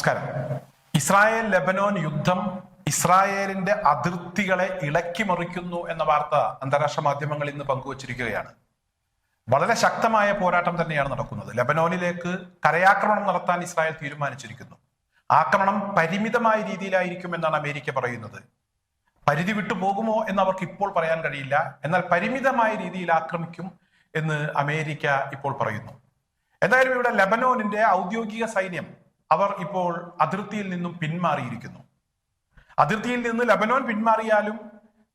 നമസ്കാരം. ഇസ്രായേൽ ലെബനോൻ യുദ്ധം ഇസ്രായേലിന്റെ അതിർത്തികളെ ഇളക്കി മറിക്കുന്നു എന്ന വാർത്ത അന്താരാഷ്ട്ര മാധ്യമങ്ങൾ ഇന്ന് പങ്കുവച്ചിരിക്കുകയാണ്. വളരെ ശക്തമായ പോരാട്ടം തന്നെയാണ് നടക്കുന്നത്. ലെബനോനിലേക്ക് കരയാക്രമണം നടത്താൻ ഇസ്രായേൽ തീരുമാനിച്ചിരിക്കുന്നു. ആക്രമണം പരിമിതമായ രീതിയിലായിരിക്കും എന്നാണ് അമേരിക്ക പറയുന്നത്. പരിധി വിട്ടു പോകുമോ എന്ന് അവർക്ക് ഇപ്പോൾ പറയാൻ കഴിയില്ല. എന്നാൽ പരിമിതമായ രീതിയിൽ ആക്രമിക്കും എന്ന് അമേരിക്ക ഇപ്പോൾ പറയുന്നു. എന്തായാലും ഇവിടെ ലെബനോനിന്റെ ഔദ്യോഗിക സൈന്യം അവർ ഇപ്പോൾ അതിർത്തിയിൽ നിന്നും പിന്മാറിയിരിക്കുന്നു. അതിർത്തിയിൽ നിന്ന് ലബനോൻ പിന്മാറിയാലും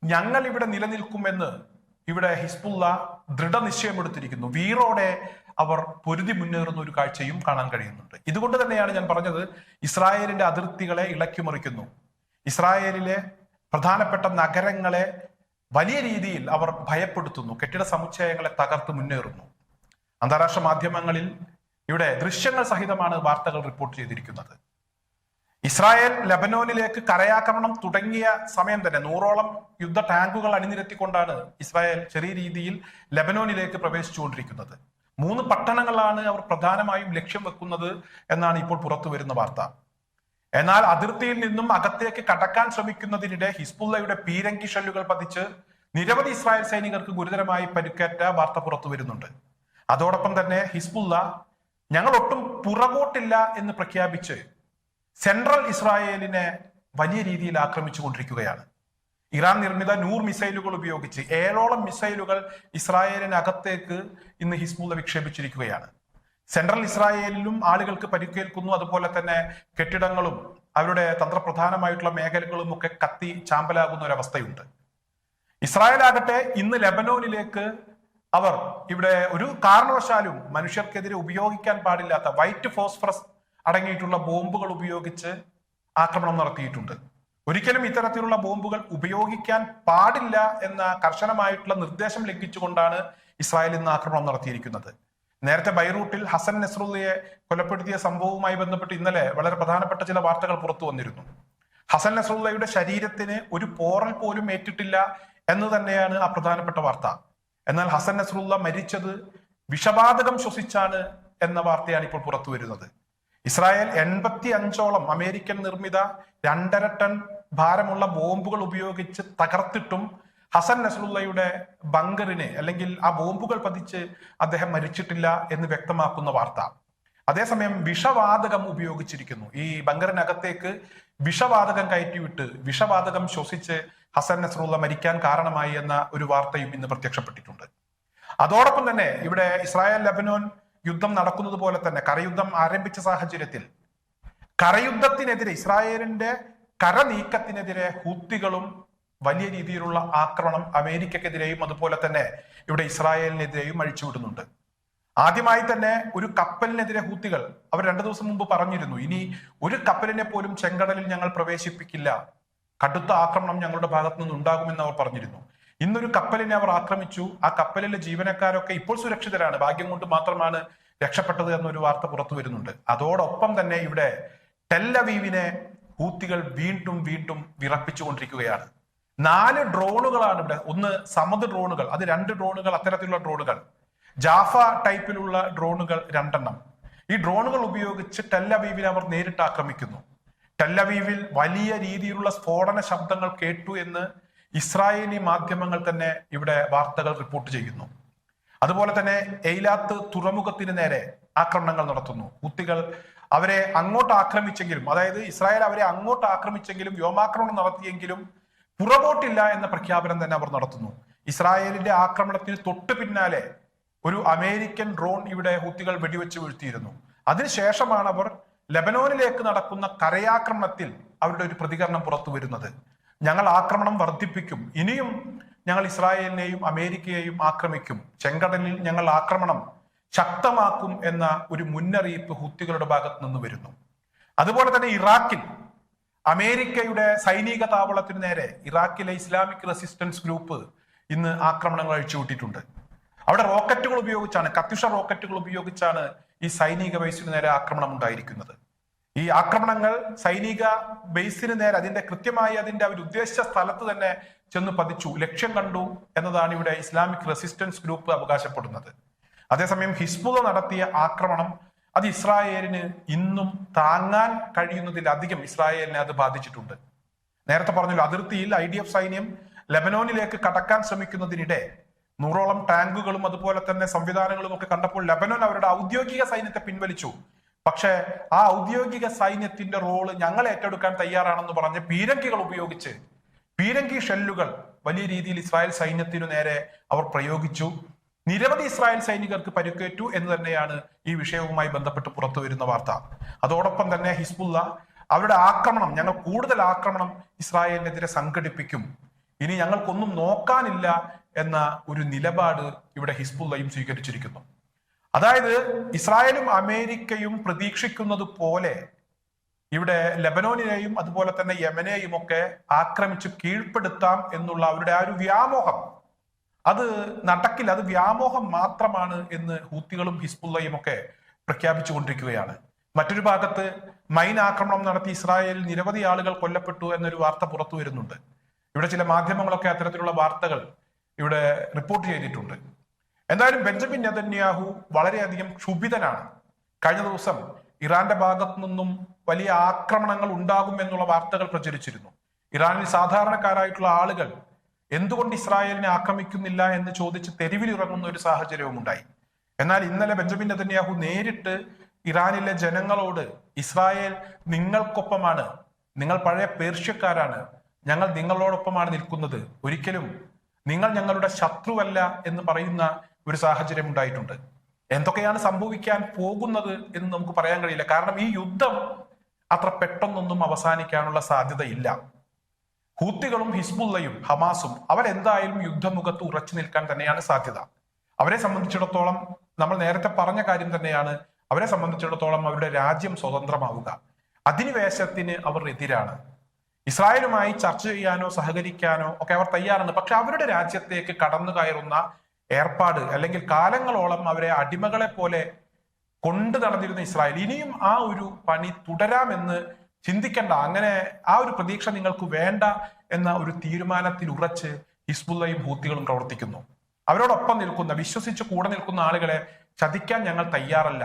ഞങ്ങൾ ഇവിടെ നിലനിൽക്കുമെന്ന് ഇവിടെ ഹിസ്ബുള്ള ദൃഢനിശ്ചയമെടുത്തിരിക്കുന്നു. വീറോടെ അവർ പൊരുതി മുന്നേറുന്ന ഒരു കാഴ്ചയും കാണാൻ കഴിയുന്നുണ്ട്. ഇതുകൊണ്ട് തന്നെയാണ് ഞാൻ പറഞ്ഞത് ഇസ്രായേലിന്റെ അതിർത്തികളെ ഇളക്കിമറിക്കുന്നു. ഇസ്രായേലിലെ പ്രധാനപ്പെട്ട നഗരങ്ങളെ വലിയ രീതിയിൽ അവർ ഭയപ്പെടുത്തുന്നു. കെട്ടിട സമുച്ചയങ്ങളെ തകർത്ത് മുന്നേറുന്നു. അന്താരാഷ്ട്ര മാധ്യമങ്ങളിൽ ഇവിടെ ദൃശ്യങ്ങൾ സഹിതമാണ് വാർത്തകൾ റിപ്പോർട്ട് ചെയ്തിരിക്കുന്നത്. ഇസ്രായേൽ ലബനോനിലേക്ക് കരയാക്രമണം തുടങ്ങിയ സമയം തന്നെ നൂറോളം യുദ്ധ ടാങ്കുകൾ അണിനിരത്തിക്കൊണ്ടാണ് ഇസ്രായേൽ ചെറിയ രീതിയിൽ ലബനോനിലേക്ക് പ്രവേശിച്ചുകൊണ്ടിരിക്കുന്നത്. മൂന്ന് പട്ടണങ്ങളാണ് അവർ പ്രധാനമായും ലക്ഷ്യം വെക്കുന്നത് എന്നാണ് ഇപ്പോൾ പുറത്തു വരുന്ന വാർത്ത. എന്നാൽ അതിർത്തിയിൽ നിന്നും അകത്തേക്ക് കടക്കാൻ ശ്രമിക്കുന്നതിനിടെ ഹിസ്ബുള്ളയുടെ പീരങ്കി ഷെല്ലുകൾ പതിച്ച് നിരവധി ഇസ്രായേൽ സൈനികർക്ക് ഗുരുതരമായി പരിക്കേറ്റ വാർത്ത പുറത്തു വരുന്നുണ്ട്. അതോടൊപ്പം തന്നെ ഹിസ്ബുള്ള ഞങ്ങൾ ഒട്ടും പുറകോട്ടില്ല എന്ന് പ്രഖ്യാപിച്ച് സെൻട്രൽ ഇസ്രായേലിനെ വലിയ രീതിയിൽ ആക്രമിച്ചു കൊണ്ടിരിക്കുകയാണ്. ഇറാൻ നിർമ്മിത നൂർ മിസൈലുകൾ ഉപയോഗിച്ച് ഏഴോളം മിസൈലുകൾ ഇസ്രായേലിനകത്തേക്ക് ഇന്ന് ഹിസ്ബുള്ള വിക്ഷേപിച്ചിരിക്കുകയാണ്. സെൻട്രൽ ഇസ്രായേലിലും ആളുകൾക്ക് പരിക്കേൽക്കുന്നു. അതുപോലെ തന്നെ കെട്ടിടങ്ങളും അവരുടെ തന്ത്രപ്രധാനമായിട്ടുള്ള മേഖലകളും ഒക്കെ കത്തി ചാമ്പലാകുന്ന ഒരവസ്ഥയുണ്ട്. ആകട്ടെ ഇന്ന് ലെബനോനിലേക്ക് അവർ ഇവിടെ ഒരു കാരണവശാലും മനുഷ്യർക്കെതിരെ ഉപയോഗിക്കാൻ പാടില്ലാത്ത വൈറ്റ് ഫോസ്ഫറസ് അടങ്ങിയിട്ടുള്ള ബോംബുകൾ ഉപയോഗിച്ച് ആക്രമണം നടത്തിയിട്ടുണ്ട്. ഒരിക്കലും ഇത്തരത്തിലുള്ള ബോംബുകൾ ഉപയോഗിക്കാൻ പാടില്ല എന്ന കർശനമായിട്ടുള്ള നിർദ്ദേശം ലംഘിച്ചുകൊണ്ടാണ് ഇസ്രായേൽ ഇന്ന് ആക്രമണം നടത്തിയിരിക്കുന്നത്. നേരത്തെ ബൈറൂട്ടിൽ ഹസൻ നസ്രുള്ളയെ കൊലപ്പെടുത്തിയ സംഭവവുമായി ബന്ധപ്പെട്ട് ഇന്നലെ വളരെ പ്രധാനപ്പെട്ട ചില വാർത്തകൾ പുറത്തു വന്നിരുന്നു. ഹസൻ നസ്രുള്ളയുടെ ശരീരത്തിന് ഒരു പോറൽ പോലും ഏറ്റിട്ടില്ല എന്ന് തന്നെയാണ് ആ പ്രധാനപ്പെട്ട വാർത്ത. എന്നാൽ ഹസൻ നസ്രുള്ള മരിച്ചത് വിഷവാതകം ശ്വസിച്ചാണ് എന്ന വാർത്തയാണ് ഇപ്പോൾ പുറത്തു വരുന്നത്. ഇസ്രായേൽ എൺപത്തി അഞ്ചോളം അമേരിക്കൻ നിർമ്മിത രണ്ടര ടൺ ഭാരമുള്ള ബോംബുകൾ ഉപയോഗിച്ച് തകർത്തിട്ടും ഹസൻ നസറുള്ളയുടെ ബങ്കറിനെ അല്ലെങ്കിൽ ആ ബോംബുകൾ പതിച്ച് അദ്ദേഹം മരിച്ചിട്ടില്ല എന്ന് വ്യക്തമാക്കുന്ന വാർത്ത. അതേസമയം വിഷവാതകം ഉപയോഗിച്ചിരിക്കുന്നു. ഈ ബങ്കറിനകത്തേക്ക് വിഷവാതകം കയറ്റിവിട്ട് വിഷവാതകം ശ്വസിച്ച് ഹസൻ നസറുള്ള മരിക്കാൻ കാരണമായി എന്ന ഒരു വാർത്തയും ഇന്ന് പ്രത്യക്ഷപ്പെട്ടിട്ടുണ്ട്. അതോടൊപ്പം തന്നെ ഇവിടെ ഇസ്രായേൽ ലബനോൻ യുദ്ധം നടക്കുന്നത് പോലെ തന്നെ കരയുദ്ധം ആരംഭിച്ച സാഹചര്യത്തിൽ കരയുദ്ധത്തിനെതിരെ ഇസ്രായേലിന്റെ കരനീക്കത്തിനെതിരെ ഹൂത്തികളും വലിയ രീതിയിലുള്ള ആക്രമണം അമേരിക്കക്കെതിരെയും അതുപോലെ തന്നെ ഇവിടെ ഇസ്രായേലിനെതിരെയും അഴിച്ചുവിടുന്നുണ്ട്. ആദ്യമായി തന്നെ ഒരു കപ്പലിനെതിരെ ഹൂത്തികൾ അവർ രണ്ടു ദിവസം മുമ്പ് പറഞ്ഞിരുന്നു ഇനി ഒരു കപ്പലിനെ പോലും ചെങ്കടലിൽ ഞങ്ങൾ പ്രവേശിപ്പിക്കില്ല. കടുത്ത ആക്രമണം ഞങ്ങളുടെ ഭാഗത്തു നിന്ന് ഉണ്ടാകുമെന്ന് അവർ പറഞ്ഞിരുന്നു. ഇന്നൊരു കപ്പലിനെ അവർ ആക്രമിച്ചു. ആ കപ്പലിലെ ജീവനക്കാരൊക്കെ ഇപ്പോൾ സുരക്ഷിതരാണ്. ഭാഗ്യം കൊണ്ട് മാത്രമാണ് രക്ഷപ്പെട്ടത് എന്നൊരു വാർത്ത പുറത്തു വരുന്നുണ്ട്. അതോടൊപ്പം തന്നെ ഇവിടെ ടെല്ലവീവിനെ ഹൂത്തികൾ വീണ്ടും വീണ്ടും വിറപ്പിച്ചുകൊണ്ടിരിക്കുകയാണ്. നാല് ഡ്രോണുകളാണ് ഇവിടെ. ഒന്ന് സമത് ഡ്രോണുകൾ. അത് രണ്ട് ഡ്രോണുകൾ അത്തരത്തിലുള്ള ഡ്രോണുകൾ. ജാഫ ടൈപ്പിലുള്ള ഡ്രോണുകൾ രണ്ടെണ്ണം. ഈ ഡ്രോണുകൾ ഉപയോഗിച്ച് ടെല്ലവീവിനെ അവർ നേരിട്ട് ആക്രമിക്കുന്നു. ടെല്ലവീവിൽ വലിയ രീതിയിലുള്ള സ്ഫോടന ശബ്ദങ്ങൾ കേട്ടു എന്ന് ഇസ്രായേലി മാധ്യമങ്ങൾ തന്നെ ഇവിടെ വാർത്തകൾ റിപ്പോർട്ട് ചെയ്യുന്നു. അതുപോലെ തന്നെ എയിലാത്ത് തുറമുഖത്തിന് നേരെ ആക്രമണങ്ങൾ നടത്തുന്നു. കുത്തികൾ അവരെ അങ്ങോട്ട് ആക്രമിച്ചെങ്കിലും അതായത് ഇസ്രായേൽ അവരെ അങ്ങോട്ട് ആക്രമിച്ചെങ്കിലും വ്യോമാക്രമണം നടത്തിയെങ്കിലും പുറകോട്ടില്ല എന്ന പ്രഖ്യാപനം തന്നെ അവർ നടത്തുന്നു. ഇസ്രായേലിന്റെ ആക്രമണത്തിന് തൊട്ടു പിന്നാലെ ഒരു അമേരിക്കൻ ഡ്രോൺ ഇവിടെ ഹൂത്തികൾ വെടിവെച്ച് വീഴ്ത്തിയിരുന്നു. അതിനുശേഷമാണ് അവർ ലെബനോനിലേക്ക് നടക്കുന്ന കരയാക്രമണത്തിൽ അവരുടെ ഒരു പ്രതികരണം പുറത്തു വരുന്നത്. ഞങ്ങൾ ആക്രമണം വർദ്ധിപ്പിക്കും. ഇനിയും ഞങ്ങൾ ഇസ്രായേലിനെയും അമേരിക്കയെയും ആക്രമിക്കും. ചെങ്കടലിൽ ഞങ്ങൾ ആക്രമണം ശക്തമാക്കും എന്ന ഒരു മുന്നറിയിപ്പ് ഹുത്തികളുടെ ഭാഗത്ത് നിന്ന് വരുന്നു. അതുപോലെ തന്നെ ഇറാഖിൽ അമേരിക്കയുടെ സൈനിക താവളത്തിന് നേരെ ഇറാഖിലെ ഇസ്ലാമിക് റെസിസ്റ്റൻസ് ഗ്രൂപ്പ് ഇന്ന് ആക്രമണങ്ങൾ അഴിച്ചുവിട്ടിട്ടുണ്ട്. അവിടെ റോക്കറ്റുകൾ ഉപയോഗിച്ചാണ് കത്യുഷ റോക്കറ്റുകൾ ഉപയോഗിച്ചാണ് ഈ സൈനിക ബേസിന് നേരെ ആക്രമണം ഉണ്ടായിരിക്കുന്നത്. ഈ ആക്രമണങ്ങൾ സൈനിക ബേസിന് നേരെ അതിന്റെ കൃത്യമായി അതിന്റെ അവർ ഉദ്ദേശിച്ച സ്ഥലത്ത് തന്നെ ചെന്ന് പതിച്ചു ലക്ഷ്യം കണ്ടു എന്നതാണ് ഇവിടെ ഇസ്ലാമിക് റെസിസ്റ്റൻസ് ഗ്രൂപ്പ് അവകാശപ്പെടുന്നത്. അതേസമയം ഹിസ്ബുള്ള നടത്തിയ ആക്രമണം അത് ഇസ്രായേലിന് ഇന്നും താങ്ങാൻ കഴിയുന്നതിലധികം ഇസ്രായേലിനെ അത് ബാധിച്ചിട്ടുണ്ട്. നേരത്തെ പറഞ്ഞല്ലോ അതിർത്തിയിൽ ഐ സൈന്യം ലെബനോനിലേക്ക് കടക്കാൻ ശ്രമിക്കുന്നതിനിടെ നൂറോളം ടാങ്കുകളും അതുപോലെ തന്നെ സംവിധാനങ്ങളും ഒക്കെ കണ്ടപ്പോൾ ലെബനോൻ അവരുടെ ഔദ്യോഗിക സൈന്യത്തെ പിൻവലിച്ചു. പക്ഷേ ആ ഔദ്യോഗിക സൈന്യത്തിന്റെ റോൾ ഞങ്ങൾ ഏറ്റെടുക്കാൻ തയ്യാറാണെന്ന് പറഞ്ഞ് പീരങ്കികൾ ഉപയോഗിച്ച് പീരങ്കി ഷെല്ലുകൾ വലിയ രീതിയിൽ ഇസ്രായേൽ സൈന്യത്തിനു നേരെ അവർ പ്രയോഗിച്ചു. നിരവധി ഇസ്രായേൽ സൈനികർക്ക് പരിക്കേറ്റു എന്ന് തന്നെയാണ് ഈ വിഷയവുമായി ബന്ധപ്പെട്ട് പുറത്തു വരുന്ന വാർത്ത. അതോടൊപ്പം തന്നെ ഹിസ്ബുല്ല അവരുടെ ആക്രമണം ഞങ്ങൾ കൂടുതൽ ആക്രമണം ഇസ്രായേലിനെതിരെ സംഘടിപ്പിക്കും. ഇനി ഞങ്ങൾക്കൊന്നും നോക്കാനില്ല എന്ന ഒരു നിലപാട് ഇവിടെ ഹിസ്ബുള്ളയും സ്വീകരിച്ചിരിക്കുന്നു. അതായത് ഇസ്രായേലും അമേരിക്കയും പ്രതീക്ഷിക്കുന്നത് പോലെ ഇവിടെ ലെബനോനിനെയും അതുപോലെ തന്നെ യമനെയും ഒക്കെ ആക്രമിച്ച് കീഴ്പ്പെടുത്താം എന്നുള്ള അവരുടെ ആ ഒരു വ്യാമോഹം. അത് നടക്കില്ല അത് വ്യാമോഹം മാത്രമാണ് എന്ന് ഹൂത്തികളും ഹിസ്ബുള്ളയും ഒക്കെ പ്രഖ്യാപിച്ചുകൊണ്ടിരിക്കുകയാണ് മറ്റൊരു ഭാഗത്ത് മൈൻ ആക്രമണം നടത്തി ഇസ്രായേലിൽ നിരവധി ആളുകൾ കൊല്ലപ്പെട്ടു എന്നൊരു വാർത്ത പുറത്തു വരുന്നുണ്ട്. ഇവിടെ ചില മാധ്യമങ്ങളൊക്കെ അത്തരത്തിലുള്ള വാർത്തകൾ ഇവിടെ റിപ്പോർട്ട് ചെയ്തിട്ടുണ്ട്. എന്തായാലും ബെഞ്ചമിൻ നെതന്യാഹു വളരെയധികം ക്ഷുഭിതനാണ്. കഴിഞ്ഞ ദിവസം ഇറാന്റെ ഭാഗത്തു നിന്നും വലിയ ആക്രമണങ്ങൾ ഉണ്ടാകും എന്നുള്ള വാർത്തകൾ പ്രചരിച്ചിരുന്നു. ഇറാനിൽ സാധാരണക്കാരായിട്ടുള്ള ആളുകൾ എന്തുകൊണ്ട് ഇസ്രായേലിനെ ആക്രമിക്കുന്നില്ല എന്ന് ചോദിച്ച് തെരുവിലിറങ്ങുന്ന ഒരു സാഹചര്യവും ഉണ്ടായി. എന്നാൽ ഇന്നലെ ബെഞ്ചമിൻ നെതന്യാഹു നേരിട്ട് ഇറാനിലെ ജനങ്ങളോട് ഇസ്രായേൽ നിങ്ങൾക്കൊപ്പമാണ് നിങ്ങൾ പഴയ പേർഷ്യക്കാരാണ് ഞങ്ങൾ നിങ്ങളോടൊപ്പമാണ് നിൽക്കുന്നത് ഒരിക്കലും നിങ്ങൾ ഞങ്ങളുടെ ശത്രുവല്ല എന്ന് പറയുന്ന ഒരു സാഹചര്യം ഉണ്ടായിട്ടുണ്ട്. എന്തൊക്കെയാണ് സംഭവിക്കാൻ പോകുന്നത് എന്ന് നമുക്ക് പറയാൻ കഴിയില്ല. കാരണം ഈ യുദ്ധം അത്ര പെട്ടെന്നൊന്നും അവസാനിക്കാനുള്ള സാധ്യതയില്ല. ഹൂത്തികളും ഹിസ്ബുള്ളയും ഹമാസും അവരെന്തായാലും യുദ്ധമുഖത്ത് ഉറച്ചു നിൽക്കാൻ തന്നെയാണ് സാധ്യത. അവരെ സംബന്ധിച്ചിടത്തോളം നമ്മൾ നേരത്തെ പറഞ്ഞ കാര്യം തന്നെയാണ്. അവരെ സംബന്ധിച്ചിടത്തോളം അവരുടെ രാജ്യം സ്വതന്ത്രമാവുക. അധിനിവേശത്തിന് അവർ എതിരാണ്. ഇസ്രായേലുമായി ചർച്ച ചെയ്യാനോ സഹകരിക്കാനോ ഒക്കെ അവർ തയ്യാറാണ് പക്ഷെ അവരുടെ രാജ്യത്തേക്ക് കടന്നു കയറുന്ന ഏർപ്പാട് അല്ലെങ്കിൽ കാലങ്ങളോളം അവരെ അടിമകളെ പോലെ കൊണ്ടു നടന്നിരുന്ന ഇസ്രായേൽ. ഇനിയും ആ ഒരു പണി തുടരാമെന്ന് ചിന്തിക്കണ്ട. അങ്ങനെ ആ ഒരു പ്രതീക്ഷ നിങ്ങൾക്ക് വേണ്ട എന്ന ഒരു തീരുമാനത്തിൽ ഉറച്ച് ഹിസ്ബുല്ലയും ഹൂത്തികളും പ്രവർത്തിക്കുന്നു. അവരോടൊപ്പം നിൽക്കുന്ന വിശ്വസിച്ച് കൂടെ നിൽക്കുന്ന ആളുകളെ ചതിക്കാൻ ഞങ്ങൾ തയ്യാറല്ല.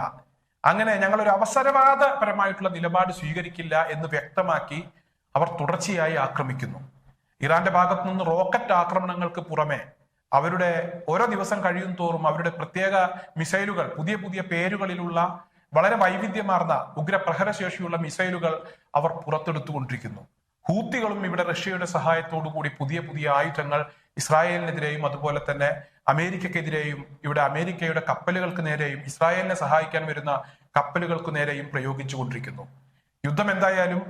അങ്ങനെ ഞങ്ങൾ ഒരു അവസരവാദപരമായിട്ടുള്ള നിലപാട് സ്വീകരിക്കില്ല എന്ന് വ്യക്തമാക്കി അവർ തുടർച്ചയായി ആക്രമിക്കുന്നു. ഇറാന്റെ ഭാഗത്തു നിന്ന് റോക്കറ്റ് ആക്രമണങ്ങൾക്ക് പുറമെ അവരുടെ ഓരോ ദിവസം കഴിയും തോറും അവരുടെ പ്രത്യേക മിസൈലുകൾ പുതിയ പുതിയ പേരുകളിലുള്ള വളരെ വൈവിധ്യമാർന്ന ഉഗ്രപ്രഹരശേഷിയുള്ള മിസൈലുകൾ അവർ പുറത്തെടുത്തുകൊണ്ടിരിക്കുന്നു. ഹൂത്തികളും ഇവിടെ റഷ്യയുടെ സഹായത്തോടു കൂടി പുതിയ പുതിയ ആയുധങ്ങൾ ഇസ്രായേലിനെതിരെയും അതുപോലെ തന്നെ അമേരിക്കക്കെതിരെയും ഇവിടെ അമേരിക്കയുടെ കപ്പലുകൾക്ക് നേരെയും ഇസ്രായേലിനെ സഹായിക്കാൻ വരുന്ന കപ്പലുകൾക്ക് നേരെയും പ്രയോഗിച്ചു കൊണ്ടിരിക്കുന്നു യുദ്ധം എന്തായാലും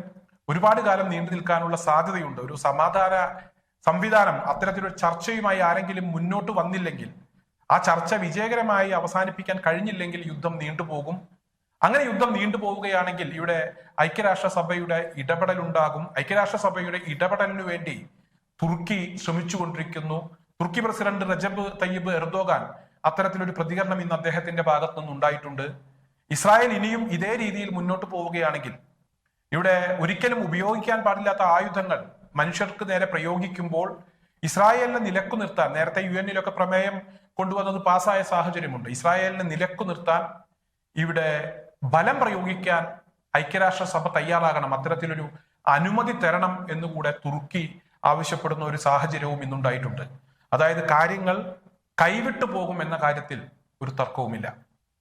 ഒരുപാട് കാലം നീണ്ടു നിൽക്കാനുള്ള സാധ്യതയുണ്ട്. ഒരു സമാധാന സംവിധാനം അത്തരത്തിലൊരു ചർച്ചയുമായി ആരെങ്കിലും മുന്നോട്ട് വന്നില്ലെങ്കിൽ ആ ചർച്ച വിജയകരമായി അവസാനിപ്പിക്കാൻ കഴിഞ്ഞില്ലെങ്കിൽ യുദ്ധം നീണ്ടുപോകും അങ്ങനെ യുദ്ധം നീണ്ടുപോവുകയാണെങ്കിൽ ഇവിടെ ഐക്യരാഷ്ട്രസഭയുടെ ഇടപെടൽ ഉണ്ടാകും ഐക്യരാഷ്ട്രസഭയുടെ ഇടപെടലിനു വേണ്ടി തുർക്കി ശ്രമിച്ചുകൊണ്ടിരിക്കുന്നു. തുർക്കി പ്രസിഡന്റ് റജബ് തയ്യബ് എർദോഗാൻ അത്തരത്തിലൊരു പ്രതികരണം ഇന്ന് അദ്ദേഹത്തിന്റെ ഭാഗത്തു നിന്നുണ്ടായിട്ടുണ്ട് ഇസ്രായേൽ ഇനിയും ഇതേ രീതിയിൽ മുന്നോട്ട് പോവുകയാണെങ്കിൽ ഇവിടെ ഒരിക്കലും ഉപയോഗിക്കാൻ പാടില്ലാത്ത ആയുധങ്ങൾ മനുഷ്യർക്ക് നേരെ പ്രയോഗിക്കുമ്പോൾ ഇസ്രായേലിനെ നിലക്കു നിർത്താൻ നേരത്തെ യു എന്നിലൊക്കെ പ്രമേയം കൊണ്ടുവന്നത് പാസ്സായ സാഹചര്യമുണ്ട്. ഇസ്രായേലിനെ നിലക്കു നിർത്താൻ ഇവിടെ ബലം പ്രയോഗിക്കാൻ ഐക്യരാഷ്ട്രസഭ തയ്യാറാകണം. അത്തരത്തിലൊരു അനുമതി തരണം എന്നുകൂടെ തുർക്കി ആവശ്യപ്പെടുന്ന ഒരു സാഹചര്യവും ഇന്നുണ്ടായിട്ടുണ്ട്. അതായത് കാര്യങ്ങൾ കൈവിട്ടു പോകും എന്ന കാര്യത്തിൽ ഒരു തർക്കവുമില്ല.